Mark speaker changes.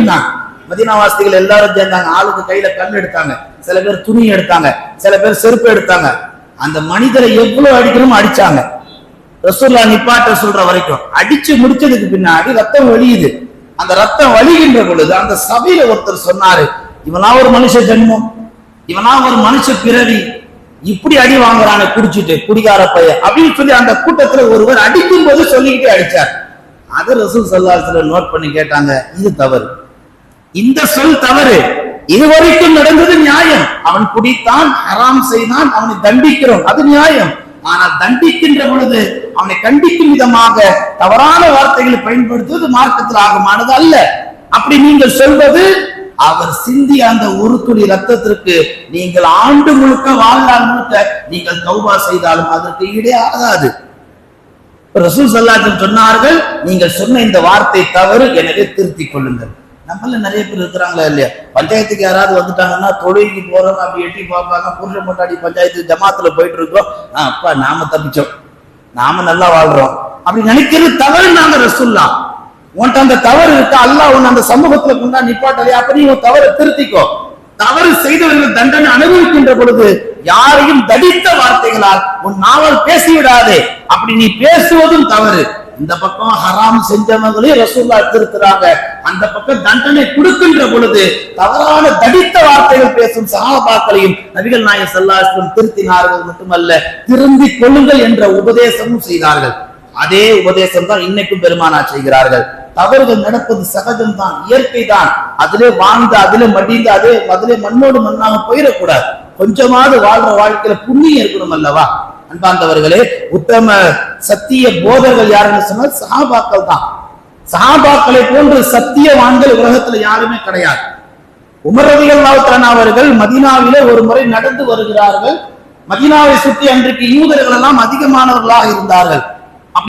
Speaker 1: அப்படின்னா மதினாவாசிகள் எல்லாரும் சேர்ந்தாங்க. ஆளுக்கு கையில கல் எடுத்தாங்க. சில பேர் துணி எடுத்தாங்க. சில பேர் செருப்பு எடுத்தாங்க. அந்த மனிதரை எவ்வளவு அடிக்கணுமோ அடிச்சாங்க. ரசூல்லா நிப்பாட்ட சொல்ற வரைக்கும் அடிச்சு முடிச்சதுக்கு பின்னாடி ரத்தம் வலியுது. அந்த ரத்தம் வலிகின்ற பொழுது அந்த சபையில ஒருத்தர் சொன்னாரு இவனா ஒரு மனுஷ ஜென்மம். இவனா ஒரு மனுஷ பிறவி. இப்படி அடி வாங்குறான குடிச்சிட்டு குடிகார பையன். அப்படின்னு சொல்லி அந்த கூட்டத்துல ஒருவர் அடிக்கும் போது சொல்லிக்கிட்டே அடிச்சார். அது ரசூல் சல்லாத்துல நோட் பண்ணி கேட்டாங்க இது தவறு. இந்த சொல் தவறு. இதுவரைக்கும் நடந்தது நியாயம். அவன் குடித்தான் ஹராம் செய்தான் அவனை தண்டிக்கிறோம். அது நியாயம். ஆனால் தண்டிக்கின்ற பொழுது அவனை கண்டிக்கும் விதமாக தவறான வார்த்தைகளை பயன்படுத்துவது மார்க்கத்தில் ஆகமானது அல்ல. அப்படி நீங்கள் சொல்வது அவர் சிந்திய அந்த ஒரு துளி ரத்தத்திற்கு நீங்கள் ஆண்டு முழுக்க வாழ்நாள் முழுக்க நீங்கள் தௌபா செய்தாலும் அதற்கு ஈடே ஆகாது. ரசூல் சல்லாஜன் சொன்னார்கள் நீங்கள் சொன்ன இந்த வார்த்தை தவறு எனவே திருத்திக் கொள்ளுங்கள். நம்மள நிறைய பேர் இருக்கிறாங்களா இல்லையா? பஞ்சாயத்துக்கு யாராவது வந்துட்டாங்கன்னா தொழுகைக்கு போறோம் அப்படி எட்டி பார்ப்பாங்க. புருஷன் முன்னாடி பஞ்சாயத்து ஜமாத்துல போயிட்டு இருக்கோம் அப்பா நாம தப்பிச்சோம். நாம நல்லா வாழ்றோம். அப்படி நினைக்கிறது தவறு நாங்க ரசூல்லா. உன்கிட்ட அந்த தவறு இருக்கா? அல்லாஹ் உன் அந்த சமூகத்துல கொண்டா நிப்பாட்டலையா? அப்ப நீ உன் தவறை திருத்திக்கோ. தவறு செய்தவர்கள் தண்டனை அனுபவிக்கின்ற பொழுது யாரையும் தடித்த வார்த்தைகளால் உன் நாவல் பேசிவிடாதே. அப்படி நீ பேசுவதும் தவறு. இந்த பக்கம் ஹராம் செஞ்சவங்களையும் ரசூல்லா திருத்துறாங்க. அந்த பக்கம் தண்டனை கொடுக்கின்ற பொழுது தவறான தடித்த வார்த்தைகள் பேசும் சகாபாக்களையும் நபிகள் நாயகம் ஸல்லல்லாஹு திருத்தினார்கள் மட்டுமல்ல திருந்திக் கொள்ளுங்கள் என்ற உபதேசமும் செய்தார்கள். அதே உபதேசம் தான் இன்னைக்கும் பெருமானா செய்கிறார்கள். தவறுகள் நடப்பது சகஜம் தான் இயற்கை தான் அதிலே வாழ்ந்து அதிலே மடிந்து அதே அதிலே மண்ணோடு மண்ணாக போயிடக்கூடாது. கொஞ்சமாவது வாழ்ற வாழ்க்கையில புண்ணியம் இருக்கணும் அல்லவா? அன்பாந்தவர்களே உத்தம சத்திய போதர்கள் யாருன்னு சொன்னால் சகாபாக்கள் தான். சஹாபாக்களை போன்று சத்தியவான்கள் உலகத்துல யாருமே கிடையாது. உமரதிகள் அவர்கள் மதீனாவிலே ஒரு முறை நடந்து வருகிறார்கள். மதீனாவை சுற்றி அன்றைக்கு யூதர்கள் எல்லாம் அதிகமானவர்களாக இருந்தார்கள்.